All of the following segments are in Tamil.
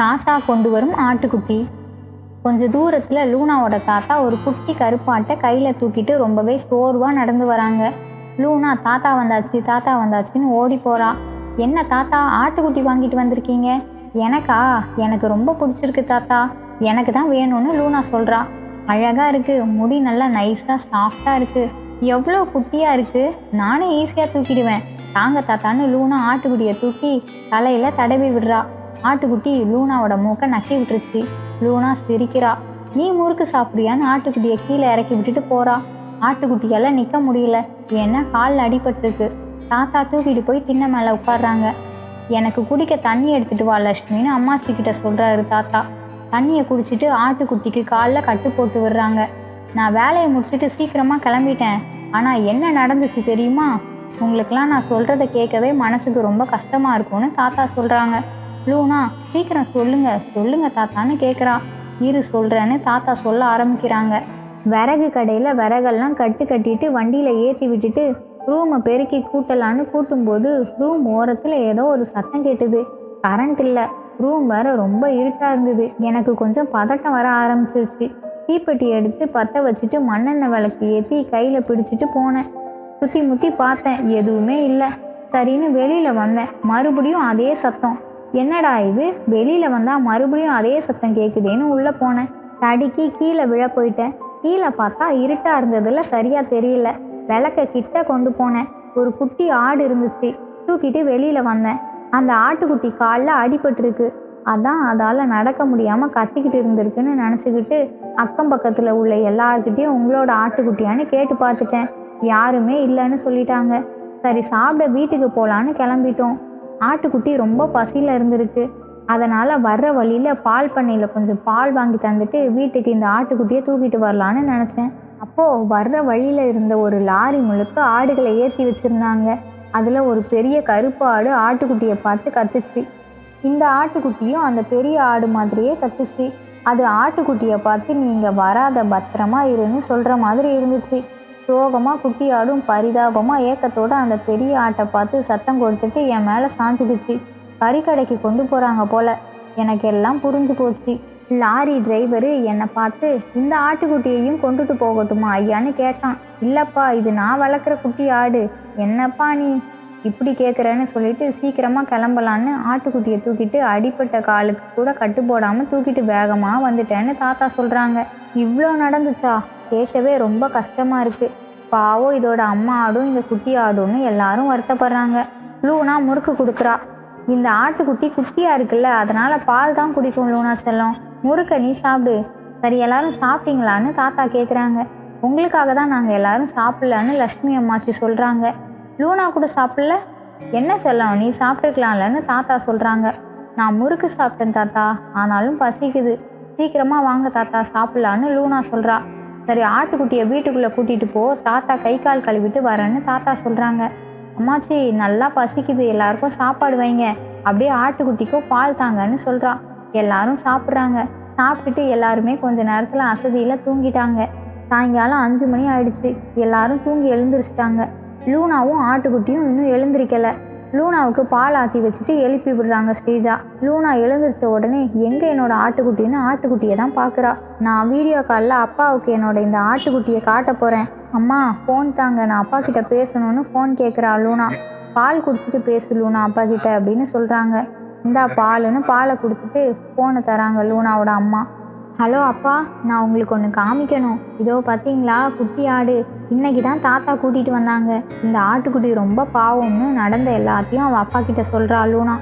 தாத்தா கொண்டு வரும் ஆட்டுக்குட்டி. கொஞ்ச தூரத்தில் லூனாவோட தாத்தா ஒரு குட்டி கருப்பாட்டை கையில் தூக்கிட்டு ரொம்பவே சோர்வாக நடந்து வராங்க. லூனா தாத்தா வந்தாச்சு தாத்தா வந்தாச்சுன்னு ஓடி போறா. என்ன தாத்தா ஆட்டுக்குட்டி வாங்கிட்டு வந்திருக்கீங்க? எனக்கா? எனக்கு ரொம்ப பிடிச்சிருக்கு தாத்தா. எனக்கு தான் வேணும்னு லூனா சொல்கிறா அழகாக இருக்குது முடி நல்லா நைஸாக சாஃப்டாக இருக்குது எவ்வளோ குட்டியாக இருக்குது நானே ஈஸியாக தூக்கிடுவேன். தாங்க தாத்தான்னு லூனா ஆட்டுக்குட்டியை தூக்கி தலையில் தடவி விடுறா. ஆட்டுக்குட்டி லூனாவோட மூக்கை நக்கி விட்டுருச்சு. லூனா சிரிக்கிறா. நீ முறுக்கு சாப்பிட்றியான்னு ஆட்டுக்குட்டியை கீழே இறக்கி விட்டுட்டு போறா. ஆட்டுக்குட்டியால் நிற்க முடியல. ஏன்னா காலில் அடிபட்டிருக்கு. தாத்தா தூக்கிட்டு போய் திண்ணை மேலே உட்காடுறாங்க எனக்கு குடிக்க தண்ணி எடுத்துட்டு வா லட்சுமின்னு அம்மாச்சி கிட்ட சொல்கிறாரு தாத்தா. தண்ணியை குடிச்சிட்டு ஆட்டுக்குட்டிக்கு காலில் கட்டு போட்டு விடுறாங்க. நான் வேலையை முடிச்சுட்டு சீக்கிரமாக கிளம்பிட்டேன். ஆனால் என்ன நடந்துச்சு தெரியுமா? உங்களுக்கெல்லாம் நான் சொல்கிறத கேட்கவே மனசுக்கு ரொம்ப கஷ்டமாக இருக்கும்னு தாத்தா சொல்கிறாங்க லூனா சீக்கிரம் சொல்லுங்க சொல்லுங்க தாத்தான்னு கேட்குறா இரு சொல்கிறேன்னு தாத்தா சொல்ல ஆரம்பிக்கிறாங்க. விறகு கடையில் விறகெல்லாம் கட்டு கட்டிட்டு வண்டியில் ஏற்றி விட்டுட்டு ரூமை பெருக்கி கூட்டலான்னு கூட்டும்போது ரூம் ஓரத்தில் ஏதோ ஒரு சத்தம் கேட்டுது. கரண்ட் இல்லை. ரூம் வேற ரொம்ப இருட்டாக இருந்தது. எனக்கு கொஞ்சம் பதட்டம் வர ஆரம்பிச்சிருச்சு. தீப்பெட்டி எடுத்து பற்ற வச்சுட்டு மண்ணெண்ணெய் விளக்கு ஏற்றி கையில் பிடிச்சிட்டு போனேன். சுற்றி முற்றி பார்த்தேன் எதுவுமே இல்லை. சரின்னு வெளியில் வந்தேன். மறுபடியும் அதே சத்தம். என்னடா இது? வெளியில் வந்தால் மறுபடியும் அதே சத்தம் கேட்குதேன்னு உள்ளே போனேன். தடுக்கி கீழே விழ போயிட்டேன். கீழே பார்த்தா இருட்டாக இருந்ததில் சரியாக தெரியல. விளக்க கிட்ட கொண்டு போனேன். ஒரு குட்டி ஆடு இருந்துச்சு. தூக்கிட்டு வெளியில் வந்தேன். அந்த ஆட்டுக்குட்டி காலில் அடிபட்டிருக்கு. அதான் அதால் நடக்க முடியாமல் கத்திக்கிட்டு இருந்திருக்குன்னு நினச்சிக்கிட்டு அக்கம் பக்கத்தில் உள்ள எல்லார்கிட்டேயும் உங்களோட ஆட்டுக்குட்டியான்னு கேட்டு பார்த்துட்டேன். யாருமே இல்லைன்னு சொல்லிட்டாங்க. சரி சாப்பிட வீட்டுக்கு போகலான்னு கிளம்பிட்டோம். ஆட்டுக்குட்டி ரொம்ப பசியில் இருந்திருக்கு. அதனால் வர்ற வழியில் பால் பண்ணையில் கொஞ்சம் பால் வாங்கி தந்துட்டு வீட்டுக்கு இந்த ஆட்டுக்குட்டியை தூக்கிட்டு வரலான்னு நினச்சேன். அப்போது வர்ற வழியில் இருந்த ஒரு லாரி முழுக்க ஆடுகளை ஏற்றி வச்சுருந்தாங்க. அதில் ஒரு பெரிய கருப்பு ஆடு ஆட்டுக்குட்டியை பார்த்து கத்துச்சு. இந்த ஆட்டுக்குட்டியும் அந்த பெரிய ஆடு மாதிரியே கத்துச்சு. அது ஆட்டுக்குட்டியை பார்த்து நீங்கள் வராத பத்திரமா இருன்னு சொல்கிற மாதிரி இருந்துச்சு. சோகமாக குட்டி ஆடும் பரிதாபமாக ஏக்கத்தோட அந்த பெரிய ஆட்டை பார்த்து சத்தம் கொடுத்துட்டு என் மேலே சாஞ்சுக்குச்சு கறிக்கடைக்கு கொண்டு போகிறாங்க போல. எனக்கு எல்லாம் புரிஞ்சு போச்சு. லாரி டிரைவரு என்னை பார்த்து இந்த ஆட்டுக்குட்டியையும் கொண்டுட்டு போகட்டுமா ஐயான்னு கேட்டான். இல்லைப்பா இது நான் வளர்க்குற குட்டி ஆடு. என்னப்பா நீ? இப்படி கேட்குறேன்னு சொல்லிட்டு சீக்கிரமாக கிளம்பலான்னு ஆட்டுக்குட்டியை தூக்கிட்டு அடிப்பட்ட காலுக்கு கூட கட்டு போடாமல் தூக்கிட்டு வேகமாக வந்துட்டேன்னு தாத்தா சொல்கிறாங்க இவ்வளோ நடந்துச்சா? கேட்கவே ரொம்ப கஷ்டமாக இருக்குது பாவம் இதோட அம்மா ஆடும் இந்த குட்டி ஆடும்னு எல்லாரும் வருத்தப்படுறாங்க. லூனா முறுக்கு கொடுக்குறா. இந்த ஆட்டுக்குட்டி குட்டியாக இருக்குல்ல அதனால் பால் தான் குடிக்கும் லூனா செல்லம். முறுக்க நீ சாப்பிடு. சரி எல்லாரும் சாப்பிட்டீங்களான்னு தாத்தா கேட்குறாங்க உங்களுக்காக தான் நாங்கள் எல்லாரும் சாப்பிடலான்னு லக்ஷ்மி அம்மாச்சி சொல்கிறாங்க லூனா கூட சாப்பிடல? என்ன செல்லம் நீ சாப்பிட்டுருக்கலாம்லன்னு தாத்தா சொல்கிறாங்க நான் முறுக்கு சாப்பிட்டேன் தாத்தா ஆனாலும் பசிக்குது. சீக்கிரமாக வாங்க தாத்தா சாப்பிட்லான்னு லூனா சொல்கிறா சரி ஆட்டுக்குட்டியை வீட்டுக்குள்ளே கூட்டிகிட்டு போ. தாத்தா கை கால் கழுவிட்டு வரேன்னு தாத்தா சொல்கிறாங்க அம்மாச்சி நல்லா பசிக்குது. எல்லாருக்கும் சாப்பாடு வைங்க. அப்படியே ஆட்டுக்குட்டிக்கும் பால் தாங்கன்னு சொல்கிறான் எல்லாரும் சாப்பிட்றாங்க. சாப்பிட்டுட்டு எல்லாருமே கொஞ்ச நேரத்தில் அசதியில் தூங்கிட்டாங்க. சாயங்காலம் அஞ்சு மணி ஆயிடுச்சு. எல்லாரும் தூங்கி எழுந்திரிச்சிட்டாங்க. லூனாவும் ஆட்டுக்குட்டியும் இன்னும் எழுந்திரிக்கலை. லூனாவுக்கு பால் ஆற்றி வச்சுட்டு எழுப்பி விடுறாங்க ஸ்ரீஜா. லூனா எழுந்திரிச்ச உடனே எங்கே என்னோட ஆட்டுக்குட்டின்னு ஆட்டுக்குட்டியை தான் பார்க்குறா நான் வீடியோ காலில் அப்பாவுக்கு என்னோட இந்த ஆட்டுக்குட்டியை காட்ட போகிறேன் அம்மா ஃபோன் தாங்க நான் அப்பா கிட்ட பேசணும்னு ஃபோன் கேட்குறா லூனா. பால் குடிச்சிட்டு பேசு லூனா அப்பா கிட்ட அப்படின்னு சொல்கிறாங்க இந்தா பாலுன்னு பாலை கொடுத்துட்டு ஃபோனை தராங்க லூனாவோட அம்மா. ஹலோ அப்பா நான் உங்களுக்கு ஒன்று காமிக்கணும். இதோ பார்த்தீங்களா குட்டி ஆடு. இன்னைக்கு தான் தாத்தா கூட்டிகிட்டு வந்தாங்க. இந்த ஆட்டுக்குட்டி ரொம்ப பாவம்னு நடந்த எல்லாத்தையும் அவள் அப்பா கிட்ட சொல்கிறா லூனா.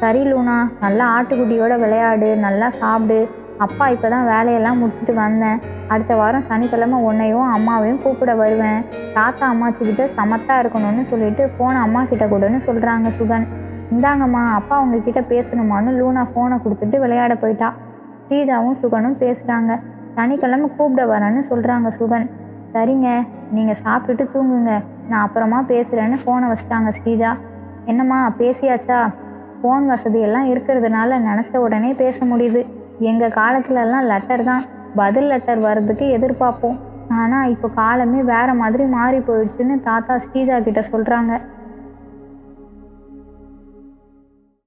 சரி லூனா நல்லா ஆட்டுக்குட்டியோட விளையாடு நல்லா சாப்பிடு. அப்பா இப்போ தான் வேலையெல்லாம் முடிச்சுட்டு வந்தேன். அடுத்த வாரம் சனிக்கிழமை உன்னையும் அம்மாவையும் கூப்பிட வருவேன். தாத்தா அம்மாச்சிக்கிட்ட சமத்தாக இருக்கணும்னு சொல்லிட்டு ஃபோனை அம்மா கிட்ட கொடுன்னு சொல்கிறாங்க சுகன். இந்தாங்கம்மா அப்பா உங்ககிட்ட பேசணுமான்னு லூனா ஃபோனை கொடுத்துட்டு விளையாட போயிட்டா. ஸ்ரீஜாவும் சுகனும் பேசுகிறாங்க சனிக்கிழமை கூப்பிட வரேன்னு சொல்கிறாங்க சுகன். சரிங்க நீங்கள் சாப்பிட்டுட்டு தூங்குங்க. நான் அப்புறமா பேசுகிறேன்னு ஃபோனை வச்சிட்டாங்க ஸ்ரீஜா என்னம்மா பேசியாச்சா? ஃபோன் வசதியெல்லாம் இருக்கிறதுனால நினச்ச உடனே பேச முடியுது. எங்கள் காலத்துலலாம் லெட்டர் தான். பதில் லெட்டர் வர்றதுக்கு எதிர்பார்ப்போம். ஆனால் இப்போ காலமே வேறு மாதிரி மாறி போயிடுச்சுன்னு தாத்தா ஸ்ரீஜா கிட்ட சொல்கிறாங்க